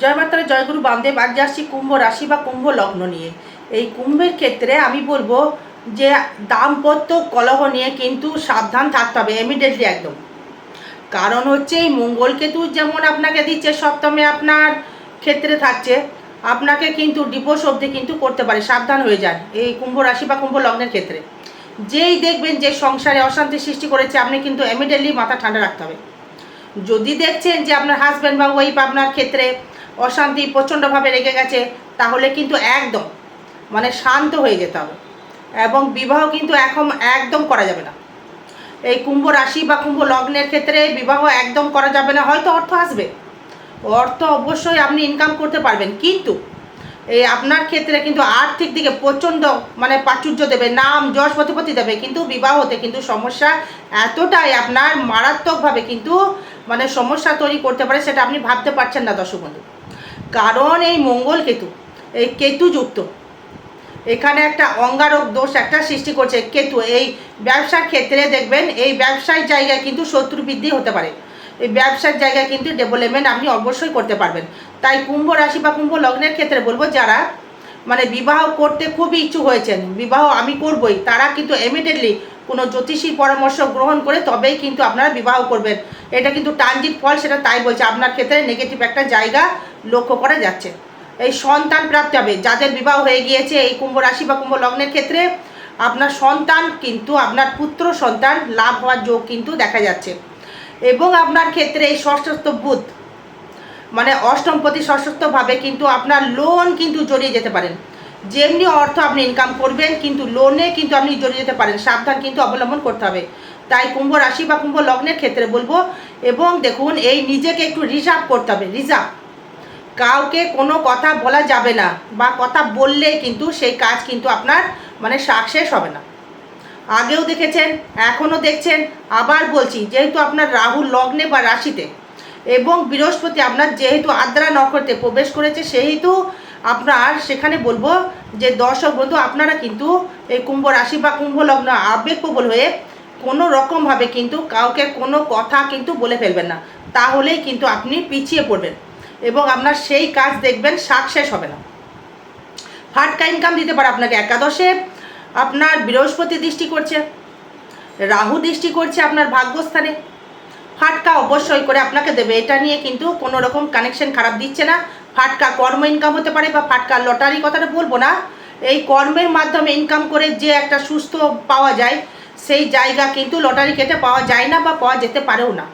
জয় মাতারা জয়গুরু বামদেব, আজ আসছি কুম্ভ রাশি বা কুম্ভ লগ্ন নিয়ে। এই কুম্ভের ক্ষেত্রে আমি বলব যে দাম্পত্য কলহ নিয়ে কিন্তু সাবধান থাকতে হবে ইমিডিয়েটলি একদম। কারণ হচ্ছে এই মঙ্গল কেতু যেমন আপনাকে দিচ্ছে, সপ্তমে আপনার ক্ষেত্রে থাকছে, আপনাকে কিন্তু ডিভোর্স অবধি কিন্তু করতে পারে, সাবধান হয়ে যান এই কুম্ভ রাশি বা কুম্ভ লগ্নের ক্ষেত্রে। যেই দেখবেন যে সংসারে অশান্তি সৃষ্টি করেছে, আপনি কিন্তু ইমিডিয়েটলি মাথা ঠান্ডা রাখতে হবে। যদি দেখছেন যে আপনার হাজব্যান্ড বা ওয়াইফ আপনার ক্ষেত্রে অশান্তি প্রচণ্ডভাবে রেগে গেছে, তাহলে কিন্তু একদম মানে শান্ত হয়ে যেতে হবে। এবং বিবাহ কিন্তু এখন একদম করা যাবে না। এই কুম্ভ রাশি বা কুম্ভ লগ্নের ক্ষেত্রে বিবাহ একদম করা যাবে না, হয়তো অর্থ আসবে। অর্থ অবশ্যই আপনি ইনকাম করতে পারবেন, কিন্তু এই আপনার ক্ষেত্রে কিন্তু আর্থিক দিকে প্রচণ্ড মানে প্রাচুর্য দেবে, নাম যশ প্রতিপত্তি দেবে, কিন্তু বিবাহ হতে কিন্তু সমস্যা এতটাই আপনার মারাত্মকভাবে কিন্তু মানে সমস্যা তৈরি করতে পারে, সেটা আপনি ভাবতে পারছেন না দর্শক বন্ধু। কারণ এই মঙ্গল কেতু, এই কেতু যুক্ত এখানে একটা অঙ্গারক দোষ একটা সৃষ্টি করছে কেতু। এই ব্যবসার ক্ষেত্রে দেখবেন, এই ব্যবসার জায়গায় কিন্তু শত্রু বৃদ্ধি হতে পারে। এই ব্যবসার জায়গায় কিন্তু ডেভেলপমেন্ট আপনি অবশ্যই করতে পারবেন। তাই কুম্ভ রাশি বা কুম্ভ লগ্নের ক্ষেত্রে বলব, যারা মানে বিবাহ করতে খুবই ইচ্ছুক হয়েছেন, বিবাহ আমি করবই, তারা কিন্তু ইমিডিয়েটলি কোনো জ্যোতিষীর পরামর্শ গ্রহণ করে তবেই কিন্তু আপনারা বিবাহ করবেন। এটা কিন্তু ট্রানজিট ফল, সেটা তাই বলছে। আপনার ক্ষেত্রে নেগেটিভ একটা জায়গা লক্ষ্য করা যাচ্ছে। এই সন্তান প্রাপ্তি হবে। যাদের বিবাহ হয়ে গিয়েছে, এই কুম্ভ রাশি বা কুম্ভ লগ্নের ক্ষেত্রে আপনার সন্তান কিন্তু, আপনার পুত্র সন্তান লাভ হওয়ার যোগ কিন্তু দেখা যাচ্ছে। এবং আপনার ক্ষেত্রে এই ষষ্ঠস্থ বুধ মানে অষ্টমপতি ষষ্ঠস্থভাবে কিন্তু আপনার লোন কিন্তু জড়িয়ে যেতে পারেন। যেমনি অর্থ আপনি ইনকাম করবেন, কিন্তু লোনে কিন্তু আপনি জড়িয়ে যেতে পারেন। সাবধান কিন্তু অবলম্বন করতে হবে। তাই কুম্ভ রাশি বা কুম্ভ লগ্নের ক্ষেত্রে বলব, এবং দেখুন, এই নিজেকে একটু রিজার্ভ করতে হবে রিজার্ভ কাউকে কোনো কথা বলা যাবে না, বা কথা বললে কিন্তু সেই কাজ কিন্তু আপনার মানে সাকসেস হবে না। আগেও দেখেছেন, এখনও দেখছেন, আবার বলছি, যেহেতু আপনার রাহু লগ্নে বা রাশিতে, এবং বৃহস্পতি আপনার যেহেতু আদ্রা নক্ষত্রে প্রবেশ করেছে, সেহেতু আপনার সেখানে বলব যে দর্শক বন্ধু, আপনারা কিন্তু এই কুম্ভ রাশি বা কুম্ভ লগ্ন আবেগপ্রবল হয়ে কোনো রকমভাবে কিন্তু কাউকে কোনো কথা কিন্তু বলে ফেলবেন না। তাহলেই কিন্তু আপনি পিছিয়ে পড়বেন এবং আপনার সেই কাজ দেখবেন সাকসেস হবে না। ফাটকা ইনকাম দিতে পারে আপনাকে একাদশে, আপনার বৃহস্পতি দৃষ্টি করছে, রাহু দৃষ্টি করছে আপনার ভাগ্যস্থানে। ফাটকা অবশ্যই করে আপনাকে দেবে, এটা নিয়ে কিন্তু কোনো রকম কানেকশন খারাপ দিচ্ছে না। ফাটকা কর্ম ইনকাম হতে পারে বা ফাটকা লটারি কথাটা বলব না। এই কর্মের মাধ্যমে ইনকাম করে যে একটা সুস্থ পাওয়া যায় সেই জায়গা কিন্তু লটারি কেটে পাওয়া যায় না বা পাওয়া যেতে পারেও না।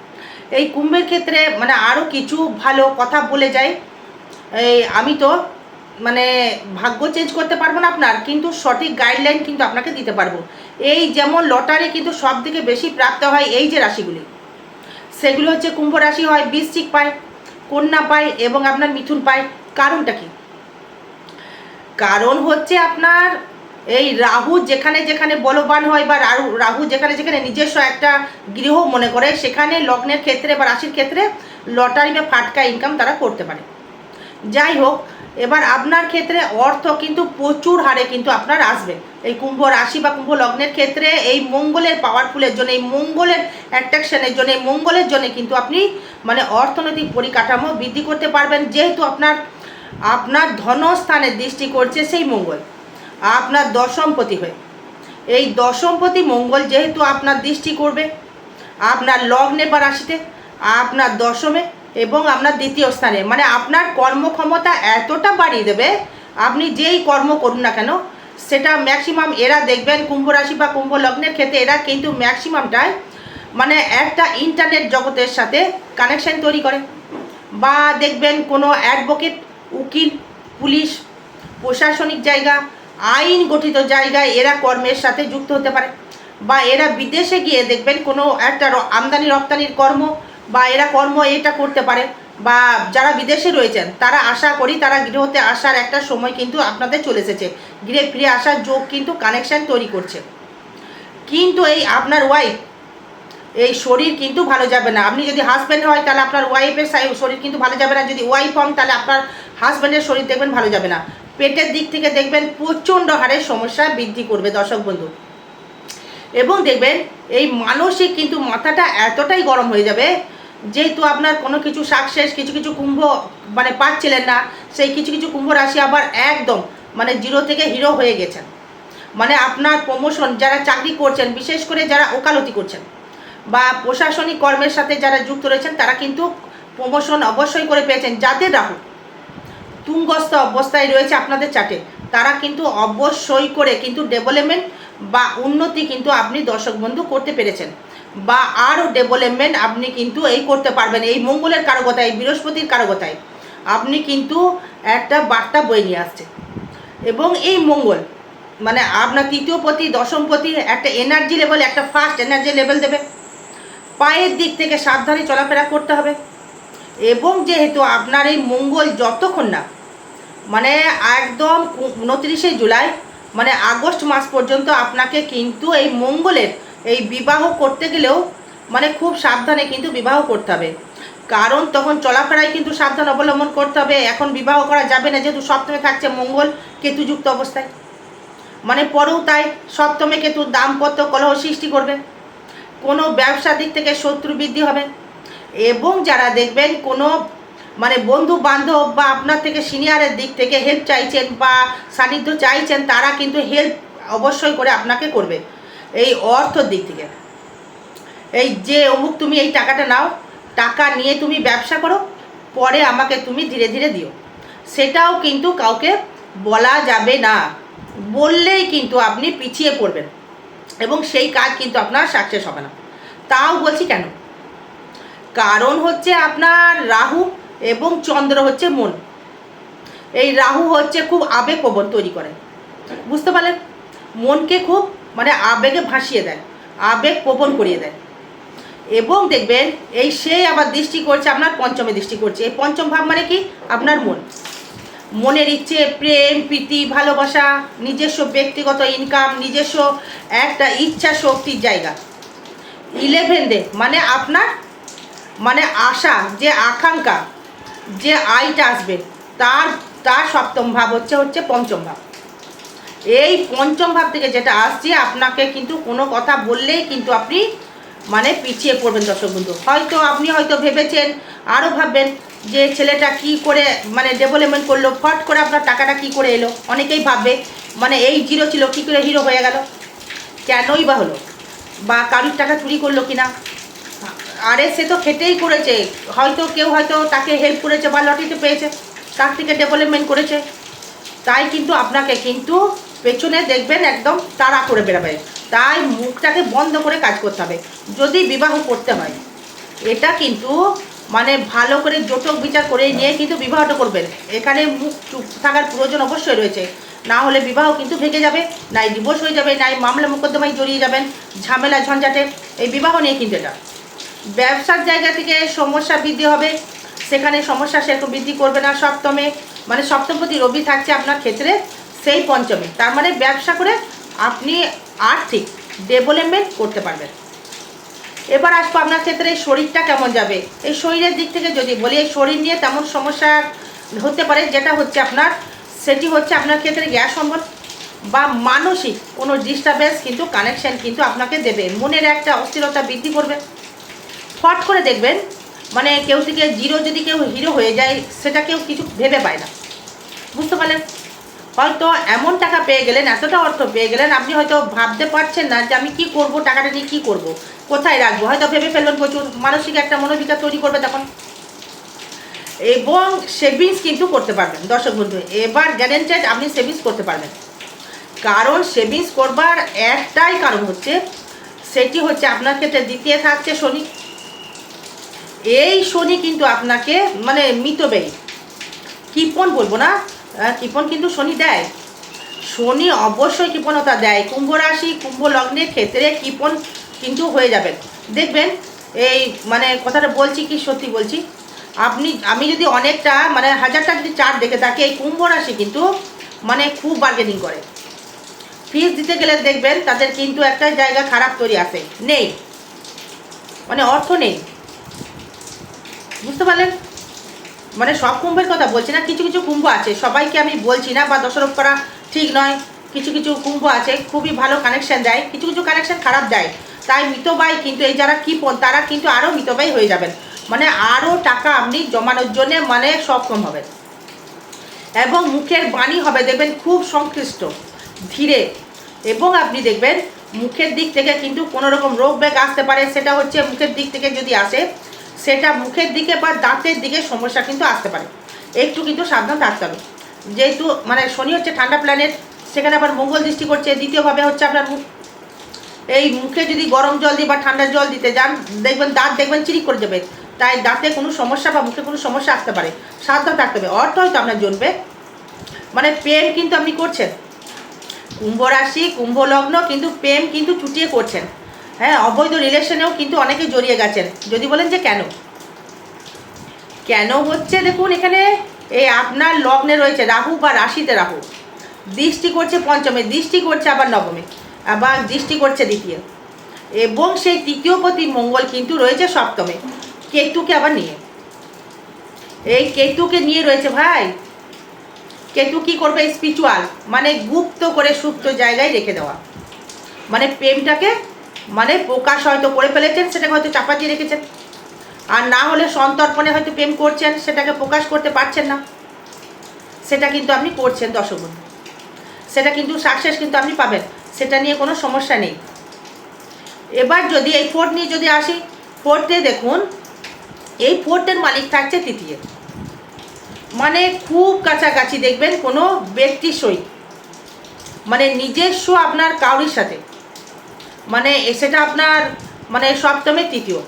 এই কুম্ভের ক্ষেত্রে মানে আরও কিছু ভালো কথা বলে যায়। এই আমি তো মানে ভাগ্য চেঞ্জ করতে পারব না আপনার, কিন্তু সঠিক গাইডলাইন কিন্তু আপনাকে দিতে পারব। এই যেমন লটারি কিন্তু সব থেকে বেশি প্রাপ্ত হয় এই যে রাশিগুলি। সেগুলো হচ্ছে কুম্ভ রাশি হয়, বৃশ্চিক পায়, কন্যা পায় এবং আপনার মিথুন পায়। কারণটা কি? কারণ হচ্ছে আপনার এই রাহু যেখানে যেখানে বলবান হয় বা রাহু রাহু যেখানে যেখানে নিজস্ব একটা গৃহ মনে করে, সেখানে লগ্নের ক্ষেত্রে বা রাশির ক্ষেত্রে লটারি বা ফাটকা ইনকাম তারা করতে পারে। যাই হোক, এবার আপনার ক্ষেত্রে অর্থ কিন্তু প্রচুর হারে কিন্তু আপনার আসবে। এই কুম্ভ রাশি বা কুম্ভ লগ্নের ক্ষেত্রে এই মঙ্গলের পাওয়ারফুলের জন্য, এই মঙ্গলের অ্যাট্রাকশনের জন্য, এই মঙ্গলের জন্য কিন্তু আপনি মানে অর্থনৈতিক পরিকাঠামো বৃদ্ধি করতে পারবেন। যেহেতু আপনার আপনার ধনস্থানের দৃষ্টি করছে সেই মঙ্গল। আপনার দশমপতি হয়ে। এই দশমপতি মঙ্গল যেহেতু আপনার দৃষ্টি করবে, আপনার লগ্নে বা রাশিতে, আপনার দশমে এবং আপনার দ্বিতীয় স্থানে মানে আপনার কর্মক্ষমতা এতটা বাড়িয়ে দেবে, আপনি যেই কর্ম করুন না কেন, সেটা ম্যাক্সিমাম এরা দেখবেন কুম্ভ রাশি বা কুম্ভ লগ্নের ক্ষেত্রে এরা কিন্তু ম্যাক্সিমামটাই মানে একটা ইন্টারনেট জগতের সাথে কানেকশন তৈরি করে। বা দেখবেন কোনো অ্যাডভোকেট উকিল, পুলিশ, প্রশাসনিক জায়গা আইন গঠিত জায়গায় এরা কর্মের সাথে যুক্ত হতে পারে। বা এরা বিদেশে গিয়ে দেখবেন কোনো একটা আমদানি রপ্তানির কর্ম বা এরা কর্ম এটা করতে পারে। বা যারা বিদেশে রয়েছেন, তারা আশা করি তারা গৃহতে আসার একটা সময় কিন্তু আপনাদের চলে এসেছে। গৃহে ফিরে আসার যোগ কিন্তু কানেকশান তৈরি করছে। কিন্তু এই আপনার ওয়াইফ এই শরীর কিন্তু ভালো যাবে না। আপনি যদি হাজব্যান্ড হয়, তাহলে আপনার ওয়াইফের শরীর কিন্তু ভালো যাবে না। যদি ওয়াইফ হন, তাহলে আপনার হাজব্যান্ডের শরীর দেখবেন ভালো যাবে না। পেটের দিক থেকে দেখবেন প্রচণ্ড হারে সমস্যা বৃদ্ধি করবে দর্শক বন্ধু। এবং দেখবেন এই মানসিক কিন্তু মাথাটা এতটাই গরম হয়ে যাবে, যেহেতু আপনার কোনো কিছু সাকসেস কিছু কিছু কুম্ভ মানে পাচ্ছিলেন না, সেই কিছু কিছু কুম্ভ রাশি আবার একদম মানে জিরো থেকে হিরো হয়ে গেছেন। মানে আপনার প্রমোশন যারা চাকরি করছেন, বিশেষ করে যারা ওকালতি করছেন বা প্রশাসনিক কর্মের সাথে যারা যুক্ত রয়েছেন, তারা কিন্তু প্রমোশন অবশ্যই করে পেয়েছেন। যাদের রাহু তুঙ্গস্থ অবস্থায় রয়েছে আপনাদের চাটে তারা কিন্তু অবশ্যই করে কিন্তু ডেভেলপমেন্ট বা উন্নতি কিন্তু আপনি দর্শক বন্ধু করতে পেরেছেন। বা আরও ডেভেলপমেন্ট আপনি কিন্তু এই করতে পারবেন। এই মঙ্গলের কারকতায় বৃহস্পতির কারকতায় আপনি কিন্তু একটা বার্তা বয়ে নিয়ে আসছে। এবং এই মঙ্গল মানে আপনার তৃতীয় পতি, দশম পতি একটা এনার্জি লেভেল একটা ফার্স্ট এনার্জি লেভেল দেবে। পায়ের দিক থেকে সাবধানে চলাফেরা করতে হবে। এবং যেহেতু আপনার এই মঙ্গল যতক্ষণ না মানে একদম উনত্রিশে জুলাই মানে আগস্ট মাস পর্যন্ত আপনাকে কিন্তু এই মঙ্গলের, এই বিবাহ করতে গেলেও মানে খুব সাবধানে কিন্তু বিবাহ করতে হবে। কারণ তখন চলাফেরায় কিন্তু সাবধান অবলম্বন করতে হবে। এখন বিবাহ করা যাবে না, যেহেতু সপ্তমে থাকছে মঙ্গল, কেতুযুক্ত অবস্থায়। মানে পরেও তাই সপ্তমে কেতু দাম্পত্য কলহ সৃষ্টি করবে। কোনো ব্যবসার দিক থেকে শত্রু বৃদ্ধি হবে। এবং যারা দেখবেন কোনো মানে বন্ধু বান্ধব বা আপনার থেকে সিনিয়রের দিক থেকে হেল্প চাইছেন বা সান্নিধ্য চাইছেন, তারা কিন্তু হেল্প অবশ্যই করে আপনাকে করবে। এই অর্থর দিক থেকে। এই যে অমুক তুমি এই টাকাটা নাও, টাকা নিয়ে তুমি ব্যবসা করো, পরে আমাকে তুমি ধীরে ধীরে দিও। সেটাও কিন্তু কাউকে বলা যাবে না। বললেই কিন্তু আপনি পিছিয়ে পড়বেন এবং সেই কাজ কিন্তু আপনার সাকসেস হবে না। তাও বলছি কেন? কারণ হচ্ছে আপনার রাহু এবং চন্দ্র হচ্ছে মন এই রাহু হচ্ছে খুব আবেগ আবেগপ্রবণ তৈরি করে। বুঝতে পারলেন? মনকে খুব মানে আবেগে ভাসিয়ে দেয়, আবেগ প্রবণ করিয়ে দেয়। এবং দেখবেন, এই সে আবার দৃষ্টি করছে, আপনার পঞ্চমে দৃষ্টি করছে। এই পঞ্চম ভাব মানে কি? আপনার মন। মনের ইচ্ছে, প্রেম, প্রীতি, ভালোবাসা, নিজস্ব ব্যক্তিগত ইনকাম নিজস্ব একটা ইচ্ছা শক্তির জায়গা। ইলেভেন ডে মানে আপনার মানে আশা, যে আকাঙ্ক্ষা যে আয়টা আসবে, তার তার সপ্তম ভাব হচ্ছে হচ্ছে পঞ্চম ভাব। এই পঞ্চম ভাব থেকে যেটা আসছে, আপনাকে কিন্তু কোনো কথা বললেই কিন্তু আপনি মানে পিছিয়ে পড়বেন দর্শক বন্ধু। হয়তো আপনি হয়তো ভেবেছেন আরও ভাববেন যে ছেলেটা কি করে মানে ডেভেলপমেন্ট করল, ফট করে আপনার টাকাটা কি করে এলো? অনেকেই ভাববে মানে এই জিরো ছিল, কী করে হিরো হয়ে গেল? কেনই বা হলো? বা কারুর টাকা চুরি করল কিনা? আরে সে তো খেটেই করেছে। হয়তো কেউ হয়তো তাকে হেল্প করেছে বা লটিতে পেয়েছে, তার থেকে ডেভেলপমেন্ট করেছে। তাই কিন্তু আপনাকে কিন্তু পেছনে দেখবেন একদম তাড়া করে বেরোবে। তাই মুখটাকে বন্ধ করে কাজ করতে হবে। যদি বিবাহ করতে হয়, এটা কিন্তু মানে ভালো করে জোটক বিচার করে নিয়ে কিন্তু বিবাহটা করবেন। এখানে মুখ চুপ থাকার প্রয়োজন অবশ্যই রয়েছে। না হলে বিবাহ কিন্তু ভেঙে যাবে নাই ডিভোর্স হয়ে যাবে নাই মামলা মোকদ্দমায় জড়িয়ে যাবেন, ঝামেলা ঝঞ্ঝাটে। এই বিবাহ নিয়ে কিন্তু এটা। ব্যবসার জায়গা থেকে সমস্যা বৃদ্ধি হবে, সেখানে সমস্যা সেরকম বৃদ্ধি করবে না। সপ্তমে মানে সপ্তমপতি রবি থাকছে আপনার ক্ষেত্রে সেই পঞ্চমে। তার মানে ব্যবসা করে আপনি আর্থিক ডেভেলপমেন্ট করতে পারবেন। এবার আসব আপনার ক্ষেত্রে শরীরটা কেমন যাবে? এই শরীরের দিক থেকে যদি বলি, এই শরীর নিয়ে তেমন সমস্যা হতে পারে, যেটা হচ্ছে আপনার, সেটি হচ্ছে আপনার ক্ষেত্রে গ্যাস সম্বল বা মানসিক কোনো ডিস্টারবেন্স কিন্তু কানেকশন কিন্তু আপনাকে দেবে। মনের একটা অস্থিরতা বৃদ্ধি করবে। ফট করে দেখবেন মানে কেউ থেকে জিরো যদি কেউ হিরো হয়ে যায়, সেটা কেউ কিছু ভেবে পায় না। বুঝতে পারলেন? হয়তো এমন টাকা পেয়ে গেলেন, এতটা অর্থ পেয়ে গেলেন, আপনি হয়তো ভাবতে পারছেন না যে আমি কি করব, টাকাটা নিয়ে কী করব, কোথায় রাখব? হয়তো ভেবে ফেলবেন প্রচুর মানসিক একটা মনোবিকার তৈরি করবে তখন। এবং সেভিংস কিন্তু করতে পারবেন, দর্শক বন্ধু, এবার গ্যারেন্টেড আপনি সেভিংস করতে পারবেন। কারণ সেভিংস করবার একটাই কারণ হচ্ছে, সেটি হচ্ছে আপনার ক্ষেত্রে দ্বিতীয় থাকছে শনি। এই শনি কিন্তু আপনাকে মানে মিতব্যয়ী। কৃপণ বলব না কৃপণ কিন্তু শনি দেয়। শনি অবশ্যই কৃপণতা দেয়। কুম্ভ রাশি, কুম্ভ লগ্নের ক্ষেত্রে কৃপণ কিন্তু হয়ে যাবেন। দেখবেন, এই মানে কথাটা বলছি কি সত্যি বলছি? আপনি, আমি যদি অনেকটা মানে হাজারটা যদি চার দেখে থাকি, এই কুম্ভ রাশি কিন্তু মানে খুব বার্গেনিং করে। ফিস দিতে গেলে দেখবেন, তাদের কিন্তু একটা জায়গা খারাপ তৈরি আসে নেই। মানে অর্থ নেই। বুঝতে পারলেন? মানে সব কুম্ভের কথা বলছি না, কিছু কিছু কুম্ভ আছে। সবাইকে আমি বলছি না বা দোষারোপ করা ঠিক নয়। কিছু কিছু কুম্ভ আছে, খুবই ভালো কানেকশন দেয়, কিছু কিছু কানেকশন খারাপ দেয়। তাই মিতবাই কিন্তু এই যারা কি তারা কিন্তু আরও মিতবাই হয়ে যাবেন। মানে আরও টাকা আপনি জমানোর জন্যে মানে সক্ষম হবেন। এবং মুখের বাণী হবে, দেখবেন খুব সংশ্লিষ্ট ধীরে। এবং আপনি দেখবেন মুখের দিক থেকে কিন্তু কোনো রকম রোগ ব্যাগ আসতে পারে, সেটা হচ্ছে মুখের দিক থেকে যদি আসে সেটা মুখের দিকে বা দাঁতের দিকে সমস্যা কিন্তু আসতে পারে। একটু কিন্তু সাবধান থাকতে হবে। যেহেতু মানে শনি হচ্ছে ঠান্ডা প্ল্যানেট সেখানে আবার মঙ্গল দৃষ্টি করছে দ্বিতীয়ভাবে হচ্ছে আপনার মুখ এই মুখে যদি গরম জল দিই বা ঠান্ডা জল দিতে যান, দেখবেন দাঁত দেখবেন চিরিক করে যাবে। তাই দাঁতে কোনো সমস্যা বা মুখে কোনো সমস্যা আসতে পারে। সাবধান থাকতে হবে। অর্থ হয়তো আপনার জমবে মানে প্রেম কিন্তু আপনি করছেন। কুম্ভ রাশি, কুম্ভ লগ্ন কিন্তু প্রেম কিন্তু চুটিয়ে করছেন। হ্যাঁ অবৈধ রিলেশনেও কিন্তু অনেকে জড়িয়ে গেছেন। যদি বলেন যে কেন? কেন হচ্ছে? দেখুন, এখানে এই আপনার লগ্নে রয়েছে রাহু বা রাশিতে রাহু। দৃষ্টি করছে পঞ্চমে, দৃষ্টি করছে আবার নবমে, আবার দৃষ্টি করছে দ্বিতীয়। এবং সেই তৃতীয় পতি মঙ্গল কিন্তু রয়েছে সপ্তমে, কেতুকে আবার নিয়ে। এই কেতুকে নিয়ে রয়েছে ভাই, কেতু কি করবে? স্পিরিচুয়াল মানে গুপ্ত করে সুপ্ত জায়গায় রেখে দেওয়া। মানে প্রেমটাকে মানে প্রকাশ হয়তো করে ফেলেছেন, সেটাকে হয়তো চাপা দিয়ে রেখেছেন। আর না হলে সন্তর্পণে হয়তো প্রেম করছেন, সেটাকে প্রকাশ করতে পারছেন না। সেটা কিন্তু আপনি করছেন দশগুণ। সেটা কিন্তু সাকসেস কিন্তু আপনি পাবেন। সেটা নিয়ে কোনো সমস্যা নেই। এবার যদি এই ফোর্ট নিয়ে যদি আসি ফোর্টে দেখুন, এই ফোর্টের মালিক থাকছে তৃতীয়। মানে খুব কাছাকাছি দেখবেন কোনো ব্যক্তির সই। মানে নিজস্ব আপনার কাউরির সাথে। মানে সেটা আপনার মানে সপ্তমে তৃতীয়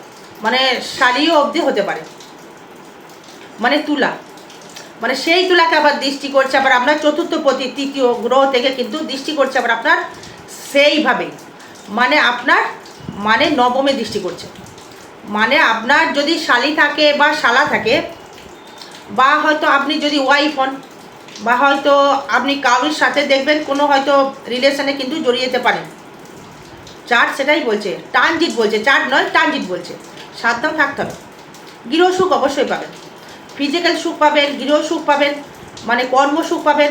মানে শাড়িও অবধি হতে পারে। মানে তুলা। মানে সেই তুলাকে আবার দৃষ্টি করছে, আবার আপনার চতুর্থ প্রতি তৃতীয় গ্রহ থেকে কিন্তু দৃষ্টি করছে, আবার আপনার সেইভাবে। মানে আপনার মানে নবমে দৃষ্টি করছে। মানে আপনার যদি শালি থাকে বা শালা থাকে, বা হয়তো আপনি যদি ওয়াইফ হন, বা হয়তো আপনি কারোর সাথে দেখবেন, কোনো হয়তো রিলেশনে কিন্তু জড়িয়ে যেতে পারেন চার্ট সেটাই বলছে, ট্রানজিট বলছে চার্ট নয়, ট্রানজিট বলছে। সাবধান থাকতে হবে। গৃহ সুখ অবশ্যই পাবেন। ফিজিক্যাল সুখ পাবেন, গৃহ সুখ পাবেন মানে কর্ম সুখ পাবেন,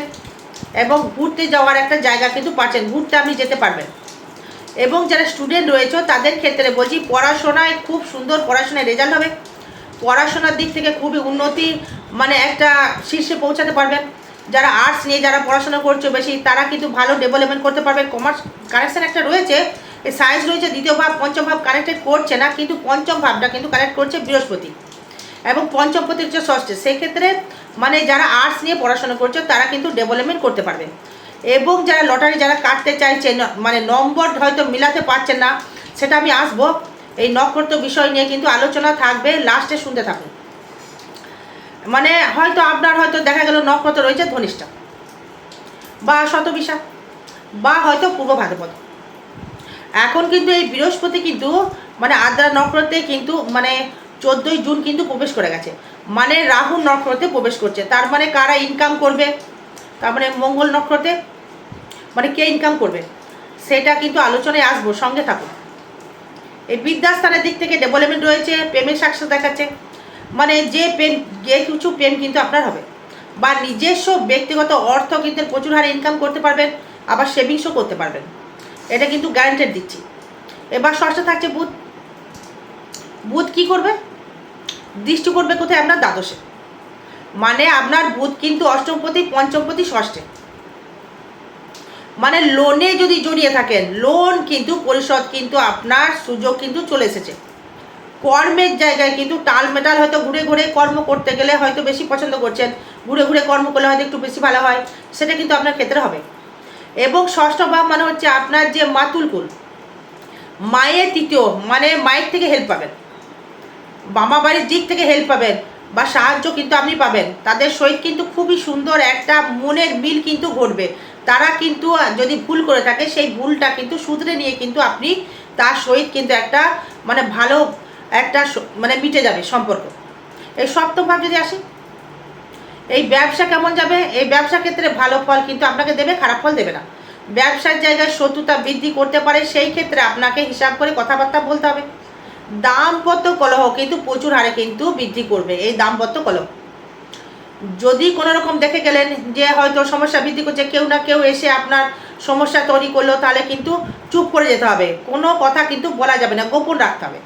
এবং ঘুরতে যাওয়ার একটা জায়গা কিন্তু পাচ্ছেন, ঘুরতে আপনি যেতে পারবেন। এবং যারা স্টুডেন্ট রয়েছে, তাদের ক্ষেত্রে বলছি, পড়াশোনায় খুব সুন্দর পড়াশোনায় রেজাল্ট হবে। পড়াশোনার দিক থেকে খুবই উন্নতি মানে একটা শীর্ষে পৌঁছাতে পারবেন। যারা আর্টস নিয়ে যারা পড়াশোনা করছে বেশি, তারা কিন্তু ভালো ডেভেলপমেন্ট করতে পারবে। কমার্স কানেকশন একটা রয়েছে এই সায়েন্স রয়েছে, দ্বিতীয় ভাব, পঞ্চম ভাব কানেক্টেড করছে না, কিন্তু পঞ্চম ভাবটা কিন্তু কানেক্ট করছে বৃহস্পতি। এবং পঞ্চম পতি হচ্ছে ষষ্ঠে। সেক্ষেত্রে মানে যারা আর্টস নিয়ে পড়াশোনা করছে, তারা কিন্তু ডেভেলপমেন্ট করতে পারবে। এবং যারা লটারি যারা কাটতে চাইছে মানে নম্বর হয়তো মিলাতে পারছেন না, সেটা আমি আসব। এই নক্ষত্র বিষয় নিয়ে কিন্তু আলোচনা থাকবে লাস্টে শুনতে থাকুন। মানে হয়তো আপনার হয়তো দেখা গেল নক্ষত্র রয়েছে ধনিষ্ঠা, বা শতবিশা, বা হয়তো পূর্ব ভাদ্রপদ। এখন কিন্তু এই বৃহস্পতি কিন্তু মানে আদ্রা নক্ষত্রে কিন্তু মানে চোদ্দোই জুন কিন্তু প্রবেশ করে গেছে। মানে রাহু নক্ষত্রে প্রবেশ করছে। তার মানে কারা ইনকাম করবে? তার মানে মঙ্গল নক্ষত্রে? মানে কে ইনকাম করবে? সেটা কিন্তু আলোচনায় আসব, সঙ্গে থাকুন। এই বিদ্যাস্থানের দিক থেকে ডেভেলপমেন্ট রয়েছে, প্রেমের সাকসেস দেখাচ্ছে। মানে যে প্রেম, যে কিছু প্রেম কিন্তু আপনার হবে। বা নিজস্ব ব্যক্তিগত অর্থ কিন্তু প্রচুর হারে ইনকাম করতে পারবেন, আবার সেভিংসও করতে পারবেন। এটা কিন্তু গ্যারান্টেড দিচ্ছি। এবার ষষ্ঠ থাকছে বুধ। বুধ কি করবে? দৃষ্টি করবে কোথায়? আপনার দ্বাদশে। মানে আপনার বুধ কিন্তু অষ্টমপতি, পঞ্চমপতি, ষষ্ঠে। মানে লোনে যদি জড়িয়ে থাকেন লোন কিন্তু পরিশোধ কিন্তু আপনার সুযোগ কিন্তু চলে এসেছে। কর্মের জায়গায় কিন্তু টাল মেটাল হয়তো ঘুরে ঘুরে কর্ম করতে গেলে হয়তো বেশি পছন্দ করছেন। ঘুরে ঘুরে কর্ম করলে হয়তো একটু বেশি ভালো হয়। সেটা কিন্তু আপনার ক্ষেত্রে হবে। এবং ষষ্ঠ ভাব মানে হচ্ছে আপনার যে মাতুলকুল মায়ের তৃতীয় মানে মায়ের থেকে হেল্প পাবেন। মামা বাড়ির দিক থেকে হেল্প পাবেন বা সাহায্য কিন্তু আপনি পাবেন। তাদের সহিত কিন্তু খুবই সুন্দর একটা মনের মিল কিন্তু ঘটবে। তারা কিন্তু যদি ভুল করে থাকে, সেই ভুলটা কিন্তু শুধরে নিয়ে কিন্তু আপনি তার সহিত কিন্তু একটা মানে ভালো একটা মানে মিটে যাবে সম্পর্ক। এই সপ্তম ভাব যদি আসি। এই ব্যবসা কেমন যাবে? এই ব্যবসা ক্ষেত্রে ভালো ফল কিন্তু আপনাকে দেবে, খারাপ ফল দেবে না। ব্যবসার জায়গায় শত্রুতা বৃদ্ধি করতে পারে, সেই ক্ষেত্রে আপনাকে হিসাব করে কথাবার্তা বলতে হবে। দাম্পত্য কলহ কিন্তু প্রচুর হারে কিন্তু বৃদ্ধি করবে, এই দাম্পত্য কলহ। যদি কোনো রকম দেখে গেলেন যে হয়তো সমস্যা বৃদ্ধি করছে, কেউ না কেউ এসে আপনার সমস্যা তৈরি করল, তাহলে কিন্তু চুপ করে যেতে হবে। কোনো কথা কিন্তু বলা যাবে না, গোপন রাখতে হবে।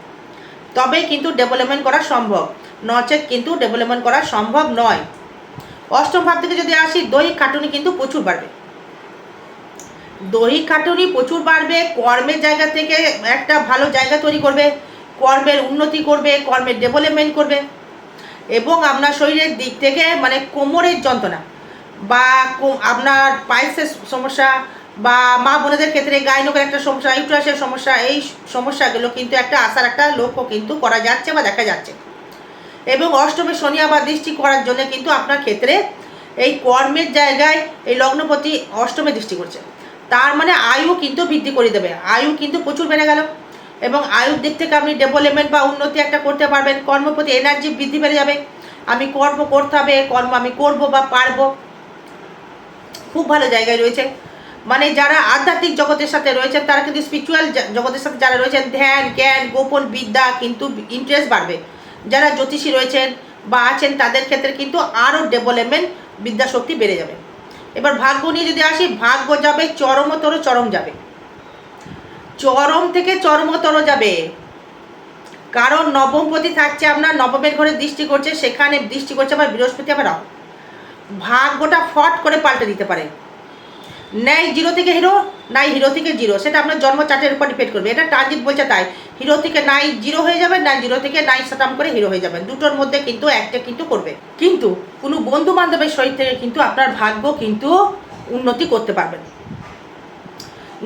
তবেই কিন্তু ডেভেলপমেন্ট করা সম্ভব। নচেত কিন্তু ডেভেলপমেন্ট করা সম্ভব নয়। অষ্টম ভাব থেকে যদি আসি, দৈহিক খাটুনি কিন্তু প্রচুর বাড়বে। দৈহিক খাটুনি প্রচুর বাড়বে, কর্মের জায়গা থেকে একটা ভালো জায়গা তৈরি করবে, কর্মের উন্নতি করবে, কর্মের ডেভেলপমেন্ট করবে। এবং আপনার শরীরের দিক থেকে মানে কোমরের যন্ত্রণা বা আপনার পাইসের সমস্যা বা মা বোনেদের ক্ষেত্রে গাইনকের একটা সমস্যা, ইউট্রাসের সমস্যা, এই সমস্যাগুলো কিন্তু একটা আসার একটা লক্ষ্য কিন্তু করা যাচ্ছে বা দেখা যাচ্ছে। এবং অষ্টমে শনি আবার দৃষ্টি করার জন্য কিন্তু আপনার ক্ষেত্রে এই কর্মের জায়গায় এই লগ্নপতি অষ্টমে দৃষ্টি করছে। তার মানে আয়ু কিন্তু বৃদ্ধি করে দেবে। আয়ু কিন্তু প্রচুর বেড়ে গেল এবং আয়ুর দিক থেকে আপনি ডেভেলপমেন্ট বা উন্নতি একটা করতে পারবেন। কর্মপ্রতি এনার্জি বৃদ্ধি বেড়ে যাবে। আমি কর্ম করতে হবে, কর্ম আমি করব বা পারব। খুব ভালো জায়গায় রয়েছে। মানে যারা আধ্যাত্মিক জগতের সাথে রয়েছেন, তারা কিন্তু স্পিরিচুয়াল জগতের সাথে যারা রয়েছেন, ধ্যান, জ্ঞান, গোপন বিদ্যা কিন্তু ইন্টারেস্ট বাড়বে। যারা জ্যোতিষী রয়েছেন বা আছেন, তাদের ক্ষেত্রে কিন্তু আরও ডেভেলপমেন্ট বিদ্যাশক্তি বেড়ে যাবে। এবার ভাগ্য নিয়ে যদি আসি, ভাগ্য যাবে, চরমতর চরম যাবে। চরম থেকে চরমতর যাবে। কারণ নবমপতি থাকছে আপনার, নবমের ঘরে দৃষ্টি করছে, সেখানে দৃষ্টি করছে আবার বৃহস্পতি আবার। ভাগ্যটা ফট করে পাল্টে দিতে পারে। ন্যায় জিরো থেকে হিরো নাই হিরো থেকে জিরো। সেটা আপনার জন্ম চার্টের উপর ডিপেন্ড করবে। এটা ট্রানজিট বলছে তাই। হিরো থেকে নাই জিরো হয়ে যাবে নাই জিরো থেকে নাই সাতাম করে হিরো হয়ে যাবেন। দুটোর মধ্যে কিন্তু একটা কিন্তু করবে। কিন্তু কোনো বন্ধু বান্ধবের সহিত থেকে কিন্তু আপনার ভাগ্য কিন্তু উন্নতি করতে পারবেন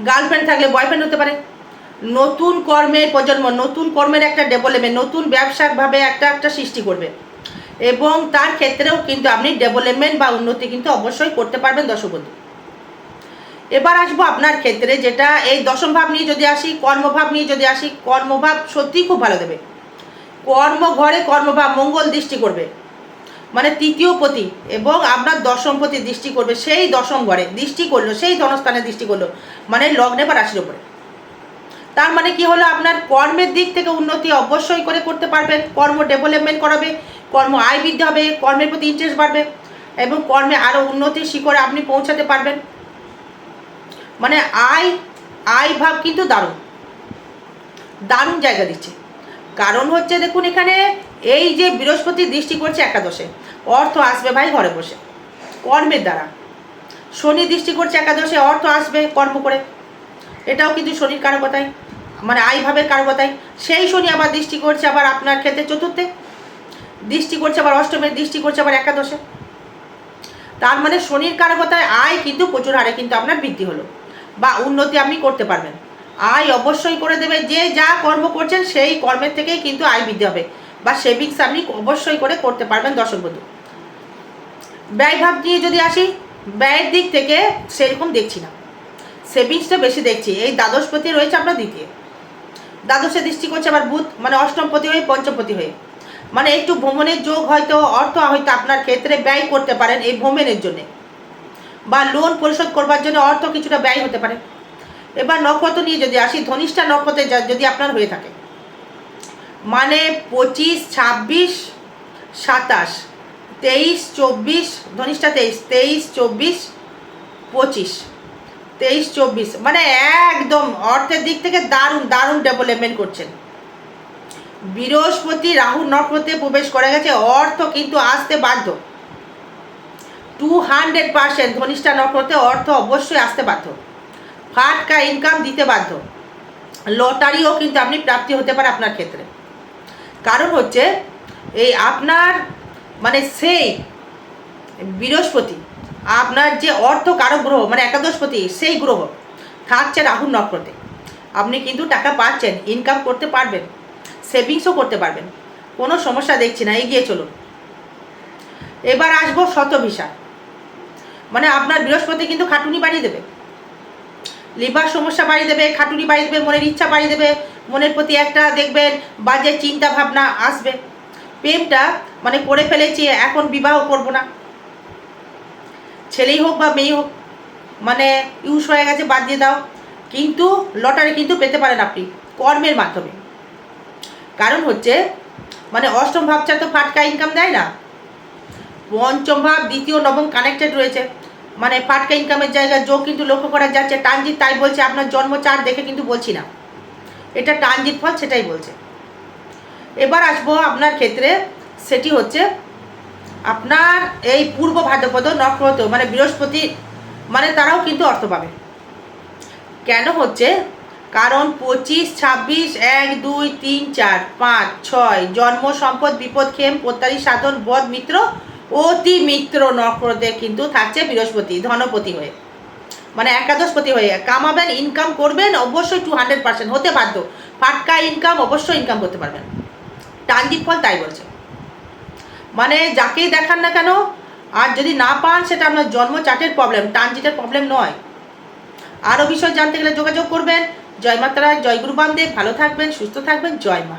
গার্লফ্রেন্ড থাকলে বয়ফ্রেন্ড হতে পারে। নতুন কর্মের প্রজন্ম, নতুন কর্মের একটা ডেভেলপমেন্ট নতুন ব্যবসাভাবে একটা একটা সৃষ্টি করবে। এবং তার ক্ষেত্রেও কিন্তু আপনি ডেভেলপমেন্ট বা উন্নতি কিন্তু অবশ্যই করতে পারবেন দশবন্ধু এবার আসব আপনার ক্ষেত্রে, যেটা এই দশম ভাব নিয়ে যদি আসি, কর্মভাব নিয়ে যদি আসি, কর্মভাব সত্যিই খুব ভালো দেবে। কর্ম ঘরে কর্মভাব, মঙ্গল দৃষ্টি করবে। মানে তৃতীয় পতি এবং আপনার দশম পতি দৃষ্টি করবে, সেই দশম ঘরে দৃষ্টি করল, সেই ধনস্থানে দৃষ্টি করল মানে লগ্নে বা রাশির উপরে। তার মানে কি হলো? আপনার কর্মের দিক থেকে উন্নতি অবশ্যই করে করতে পারবেন কর্ম ডেভেলপমেন্ট করাবে, কর্ম আয় বৃদ্ধি হবে, কর্মের প্রতি ইন্টারেস্ট বাড়বে এবং কর্মে আরও উন্নতির শিখরে আপনি পৌঁছাতে পারবেন। মানে আয় আয় ভাব কিন্তু দারুণ। দারুণ জায়গা দিচ্ছে। কারণ হচ্ছে দেখুন এখানে এই যে বৃহস্পতি দৃষ্টি করছে একাদশে, অর্থ আসবে ভাই ঘরে বসে, কর্মের দ্বারা। শনি দৃষ্টি করছে একাদশে, অর্থ আসবে কর্ম করে। এটাও কিন্তু শনির কারকতায় মানে আয় ভাবের কারকতায় সেই শনি আবার দৃষ্টি করছে আবার আপনার ক্ষেত্রে চতুর্থে, দৃষ্টি করছে আবার অষ্টমের দৃষ্টি করছে আবার একাদশে। তার মানে শনির কারকতায় আয় কিন্তু প্রচুর হারে কিন্তু আপনার বৃদ্ধি হলো। বা উন্নতি আপনি করতে পারবেন। আয় অবশ্যই করে দেবে, যে যা কর্ম করছেন সেই কর্মের থেকেই কিন্তু আয় বৃদ্ধি হবে। বা সেভিংস আপনি অবশ্যই করে করতে পারবেন দর্শক বন্ধু। ব্যয়ভাব নিয়ে যদি আসি, ব্যয়ের দিক থেকে সেরকম দেখছি না। সেভিংসটা বেশি দেখছি, এই দ্বাদশপতি রয়েছে আপনার দ্বিতীয়। দ্বাদশে দৃষ্টি করছে আবার বুধ মানে অষ্টমপতি হয়ে পঞ্চমপতি হয়ে। মানে একটু ভ্রমণের যোগ হয়তো, অর্থ হয়তো আপনার ক্ষেত্রে ব্যয় করতে পারেন এই ভ্রমণের জন্যে। বা লোন পরিশোধ করবার জন্য অর্থ কিছুটা ব্যয় হতে পারে। এবার নক্ষত্র নিয়ে যদি আসি, ধনিষ্ঠা নক্ষত্রে যদি আপনার হয়ে থাকে মানে পঁচিশ, ছাব্বিশ, সাতাশ, তেইশ, চব্বিশ, ধনিষ্ঠা তেইশ তেইশ, চব্বিশ, পঁচিশ, তেইশ, চব্বিশ মানে একদম অর্থের দিক থেকে দারুণ দারুণ ডেভেলপমেন্ট করছেন। বৃহস্পতি রাহু নক্ষত্রে প্রবেশ করে গেছে, অর্থ কিন্তু আসতে বাধ্য। টু হান্ড্রেড পার্সেন্ট ধনিষ্ঠা নক্ষত্রে অর্থ অবশ্যই আসতে বাধ্য। ফাটকা ইনকাম দিতে বাধ্য। লটারিও কিন্তু আপনি প্রাপ্তি হতে পারে আপনার ক্ষেত্রে। কারণ হচ্ছে, এই আপনার মানে সেই বৃহস্পতি, আপনার যে অর্থ কারক গ্রহ মানে একাদশপতি, সেই গ্রহ থাকছে রাহুর নক্ষত্রে। আপনি কিন্তু টাকা পাচ্ছেন ইনকাম করতে পারবেন সেভিংসও করতে পারবেন। কোনো সমস্যা দেখছি না, এগিয়ে চলুন। এবার আসব শতভিসা। মানে আপনার বৃহস্পতি কিন্তু খাটুনি বাড়িয়ে দেবে। লিভার সমস্যা বাড়িয়ে দেবে, খাটুনি বাড়িয়ে দেবে, মনের ইচ্ছা বাড়িয়ে দেবে, মনের প্রতি একটা দেখবেন বাজে চিন্তা ভাবনা আসবে। প্রেমটা মানে করে ফেলেছি, এখন বিবাহ করব না। ছেলেই হোক বা মেয়েই হোক মানে ইউজ হয়ে গেছে, বাদ দিয়ে দাও। কিন্তু লটারি কিন্তু পেতে পারেন আপনি, কর্মের মাধ্যমে। কারণ হচ্ছে মানে অষ্টম ভাবটা তো ফাটকা ইনকাম দেয় না। পঞ্চম ভাব দ্বিতীয় নবম কানেক্টেড রয়েছে। মানে ফাটকা ইনকামের জায়গায় যোগ কিন্তু লক্ষ্য করা যাচ্ছে। ট্রানজিট তাই বলছে, আপনার জন্ম চার দেখে কিন্তু বলছি না। এটা ট্রানজিট ফল, সেটাই বলছে। এবার আসব আপনার ক্ষেত্রে, সেটি হচ্ছে আপনার এই পূর্ব ভাদ্রপদ, নক্ষত্র মানে বৃহস্পতি মানে তারাও কিন্তু অর্থ পাবে। কেন হচ্ছে? কারণ পঁচিশ, ছাব্বিশ, এক, দুই, তিন, চার, পাঁচ, ছয়, জন্ম, সম্পদ, বিপদ খেম প্রত্যারী সাধন, বধ, মিত্র অতি মিত্র নক্ষত্রে কিন্তু থাকছে বৃহস্পতি, ধনপতি হয়ে। মানে একাদশপতি হয়ে। কামাবেন ইনকাম করবেন, অবশ্যই টু হান্ড্রেড পার্সেন্ট হতে বাধ্য। ফাটকা ইনকাম অবশ্যই ইনকাম করতে পারবেন। টানজিৎ ফল তাই বলছে। মানে যাকেই দেখান না কেন, আর যদি না পান, সেটা আপনার জন্ম চার্টের প্রবলেম ট্রানজিটের প্রবলেম নয়। আরও বিষয় জানতে গেলে যোগাযোগ করবেন। জয় মাতারা, জয় ভালো থাকবেন, সুস্থ থাকবেন। জয় মা।